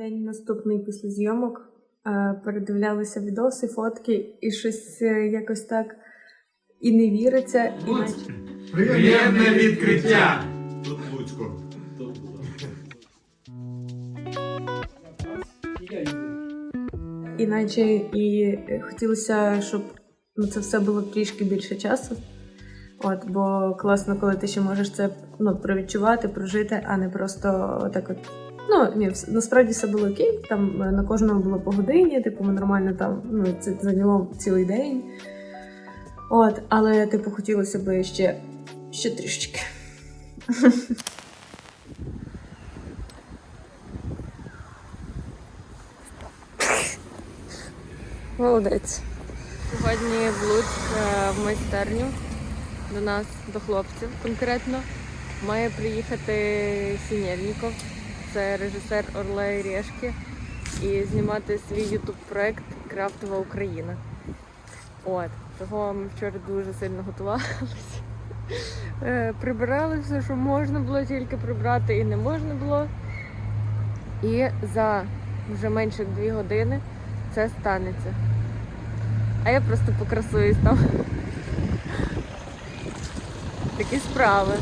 День наступний після зйомок е, передивлялися відоси, фотки, і щось е, якось так і не віриться, і наче, Приємне відкриття! Тут Луцько. іначе і хотілося, щоб ну, це все було трішки більше часу. От, бо класно, коли ти ще можеш це ну, провідчувати, прожити, а не просто так от. Ну, ні, насправді все було окей. Там е, на кожному було по годині, типу, ми нормально там, ну, це зайняло цілий день. От, але, типу, хотілося б ще, ще трішечки. Молодець. Сьогодні в Луцьк в майстерню до нас, до хлопців конкретно, має приїхати Сінєльніков, це режисер Орла і Решки, і знімати свій ютуб проект Крафтова Україна. От, того ми вчора дуже сильно готувалися. Е, Прибирали все, що можна було тільки прибрати, і не можна було. І за вже менше дві години це станеться. А я просто покрасуюсь там. Такі справи.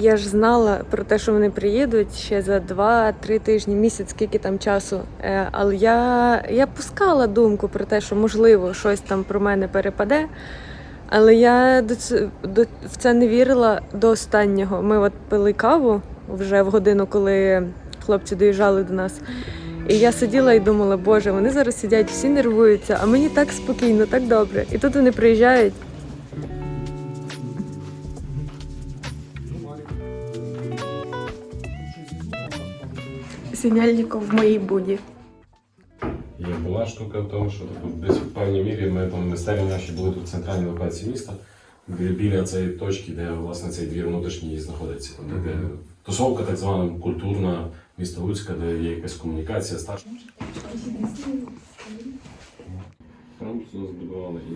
Я ж знала про те, що вони приїдуть ще за 2-3 тижні, місяць, скільки там часу. Е, Але я, я пускала думку про те, що можливо щось там про мене перепаде. Але я до до, в це не вірила до останнього. Ми от пили каву вже в годину, коли хлопці доїжджали до нас. І я сиділа і думала, боже, вони зараз сидять, всі нервуються, а мені так спокійно, так добре. І тут вони приїжджають. Синяльников в моїй буді. І була штука в тому, що типу, десь в певній мірі ми там місцеві наші були тут в центральній локації міста, бі- біля цієї точки, де власне цей двір внутрішній знаходиться. Там, де тусовка так звана культурна міста Луцька, де є якась комунікація старша. Храм збудували і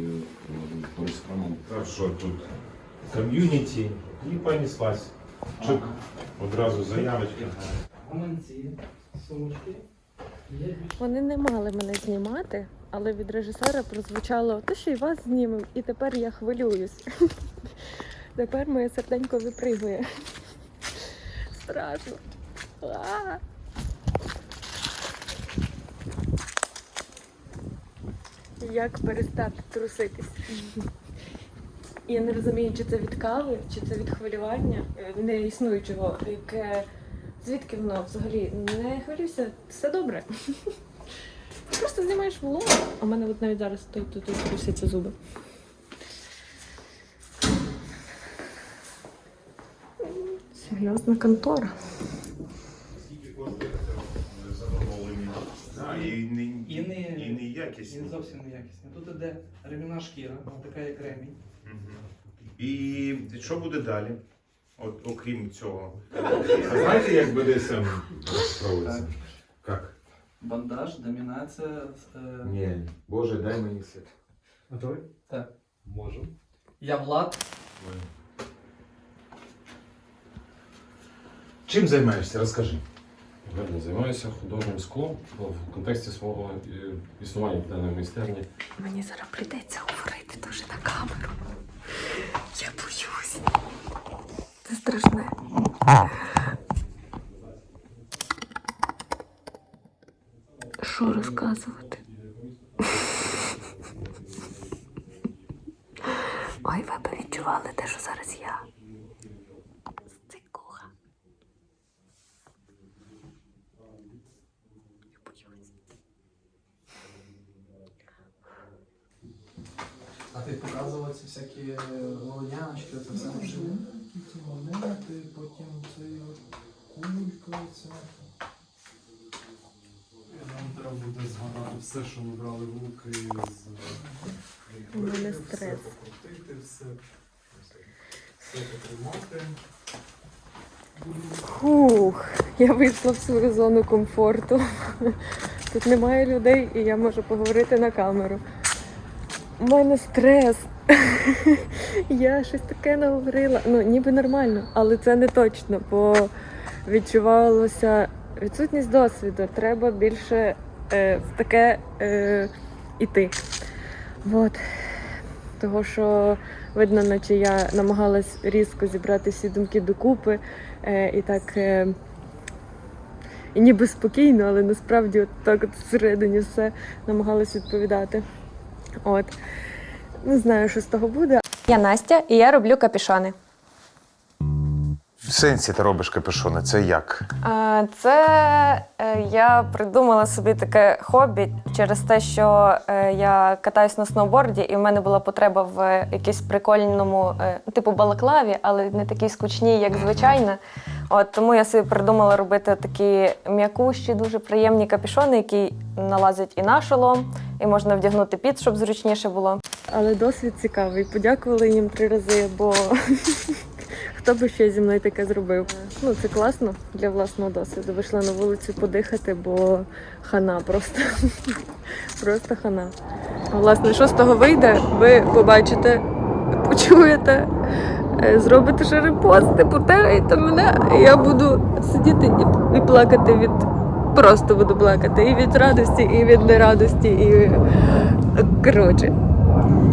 поруч з що тут? Ком'юніті і понеслась. Чик, одразу заявочка. Гаманці, сумочки. Вони не мали мене знімати, але від режисера прозвучало те, що і вас знімемо, і тепер я хвилююсь. Тепер моє серденько випригує. Страшно. Як перестати труситись? Я не розумію, чи це від кави, чи це від хвилювання е, неіснуючого, яке звідки воно взагалі не хвилюйся, все добре. Ти Просто знімаєш влог, а в мене от навіть зараз тут, тут, тут трусяться зуби. Серйозна контора. А, і не, І не, і не якісні. Він зовсім не якісний. Тут іде ремінна шкіра, така як ремінь. Мгм. І що буде далі? От, окрім цього. А знаєте, як БДСМ розправиться? Як? Бандаж, домінація. е, Ні, Боже, дай мені все. Готовий? Так. Можу. Я Влад. Чим займаєшся? Розкажи. Я займаюся художнім склом в контексті свого е, існування в даної майстерні. Мені зараз прийдеться говорити дуже на камеру. Я боюсь. Страшне. Що розказувати? Ой, ви б відчували те, що зараз я. Стикуха. Я боюсь. А ти показував ці всякі волоняночки, це все машини? Ці монети, потім цей от кулька, це. Нам треба буде згадати все, що ми брали в руки з У мене стрес. Крутити, все, все потримати. Фух, я вийшла в свою зону комфорту. Тут немає людей, і я можу поговорити на камеру. У мене стрес. Я щось таке наговорила. Ну, ніби нормально, але це не точно, бо відчувалося відсутність досвіду. Треба більше е, в таке е, іти. Вот. Того, що видно, наче я намагалась різко зібрати всі думки докупи е, і так. Е, і ніби спокійно, але насправді от так от всередині все намагалась відповідати. От. Не знаю, що з того буде. Я Настя, і я роблю капішони. В сенсі ти робиш капюшони, це як? А, Це е, я придумала собі таке хобі через те, що е, я катаюсь на сноуборді, і в мене була потреба в якійсь прикольному, е, типу балаклаві, але не такій скучній, як звичайна. От тому я собі придумала робити такі м'якущі, дуже приємні капішони, які налазять і на шолом, і можна вдягнути під, щоб зручніше було. Але досвід цікавий. Подякувала їм три рази, бо хто би ще зі мною таке зробив. Ну, це класно для власного досвіду. Вийшла на вулицю подихати, бо хана просто. Просто хана. Власне, що з того вийде, ви побачите, почуєте, е, зробите ще репости, потегаєте мене, і я буду сидіти і плакати від. Просто буду плакати і від радості, і від нерадості, і коротше.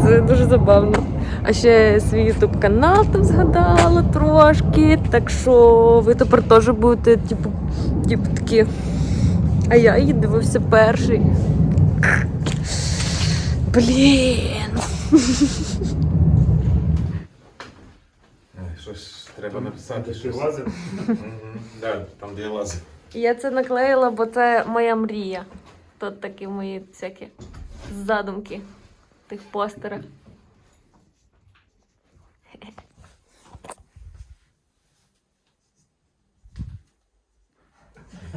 Це дуже забавно. А ще свій ютуб канал там згадала трошки. Так що ви тепер теж будете, типу, типу такі. А я її дивився перший. Блін. Щось треба написати. Що лазить? Так, там де лазить. Я це наклеїла, бо це моя мрія. Тут такі мої всякі задумки в тих постерах.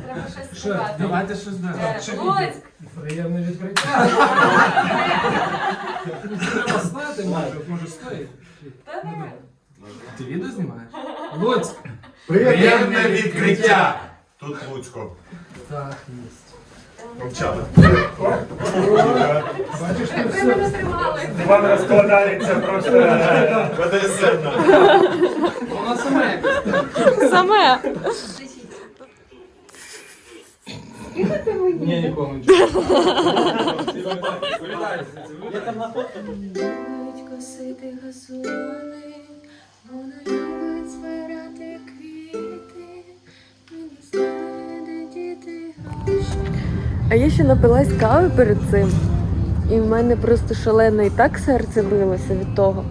Треба щось Що, давайте щось Е, далі. Луцьк! Приємне відкриття. Треба стати, може, може стоїть. Ти відео знімаєш? Луцьк! Приємне відкриття! Тут Луцько. Так, місць. Мовчали. Бачиш, ти Ви все. мене тримали! Розкладається просто БДСМ. Вона сама якось. Саме! Ні, нікому нічого. Любить косити газони, вона любить збирати А я ще напилась кави перед цим, і в мене просто шалено і так серце билося від того.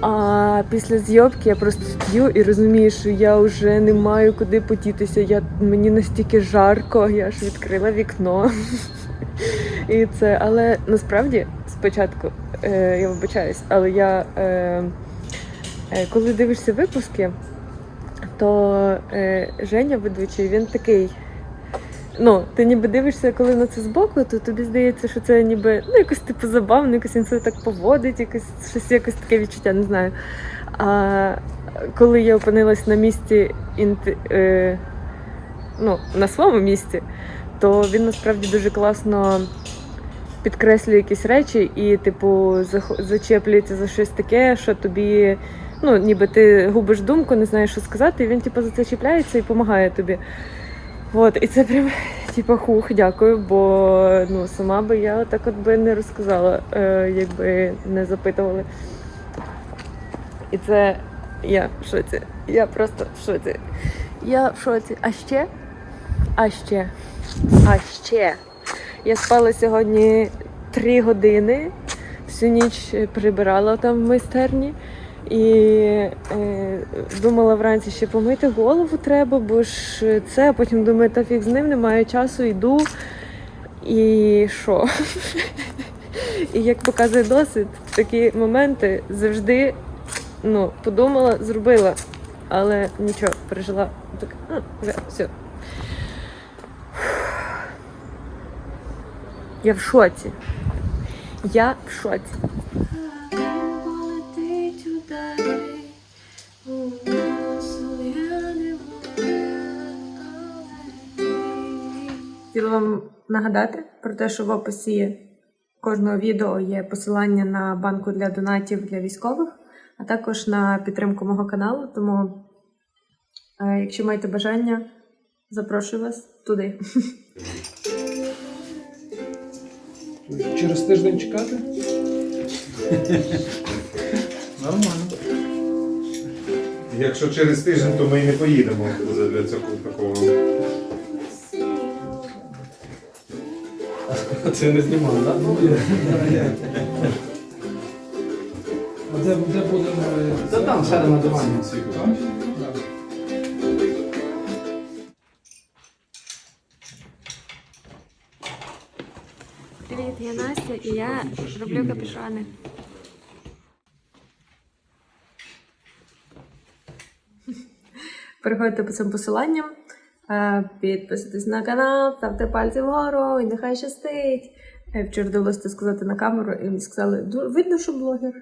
А після зйобки я просто стою і розумію, що я вже не маю куди потітися. Я, мені настільки жарко, я ж відкрила вікно. І це, але насправді спочатку е, я вибачаюсь, але я е, е, коли дивишся випуски, то е, Женя ведучий, він такий. Ну, ти ніби дивишся, коли на це збоку, то тобі здається, що це ніби ну, якось типу забавно, якось він себе так поводить, якось щось якось таке відчуття, не знаю. А коли я опинилась на місці інт... е... ну, на своєму місці, то він насправді дуже класно підкреслює якісь речі і, типу, зачеплюється за щось таке, що тобі. Ну, ніби ти губиш думку, не знаєш, що сказати, і він типу, за це чіпляється і допомагає тобі. От, і це прям, типу, хух, дякую, бо ну, сама би я так от би не розказала, е, якби не запитували. І це я в шоці. Я просто в шоці. Я в шоці. А ще? А ще. А ще. Я спала сьогодні три години, всю ніч прибирала там в майстерні. І е, думала вранці ще помити голову треба, бо ж це, а потім думаю, та фіг з ним, немає часу, йду. І що? І як показує досвід, такі моменти завжди ну, подумала, зробила, але нічого, пережила. Так, вже все. Я в шоці. Я в шоці. Хотіла вам нагадати про те, що в описі кожного відео є посилання на банку для донатів для військових, а також на підтримку мого каналу. Тому, е, якщо маєте бажання, запрошую вас туди. Через тиждень чекати? Нормально. Якщо через тиждень, то ми і не поїдемо для цього такого. Це не знімав, так? А де, де будемо? Та там, сяде на дивані. Привіт, я Настя і я роблю капюшони. Переходьте по цим посиланням, підписуйтесь на канал, ставте пальці вгору і нехай щастить. Е, Вчора довелося сказати на камеру, і мені сказали, «Ду- видно, що блогер.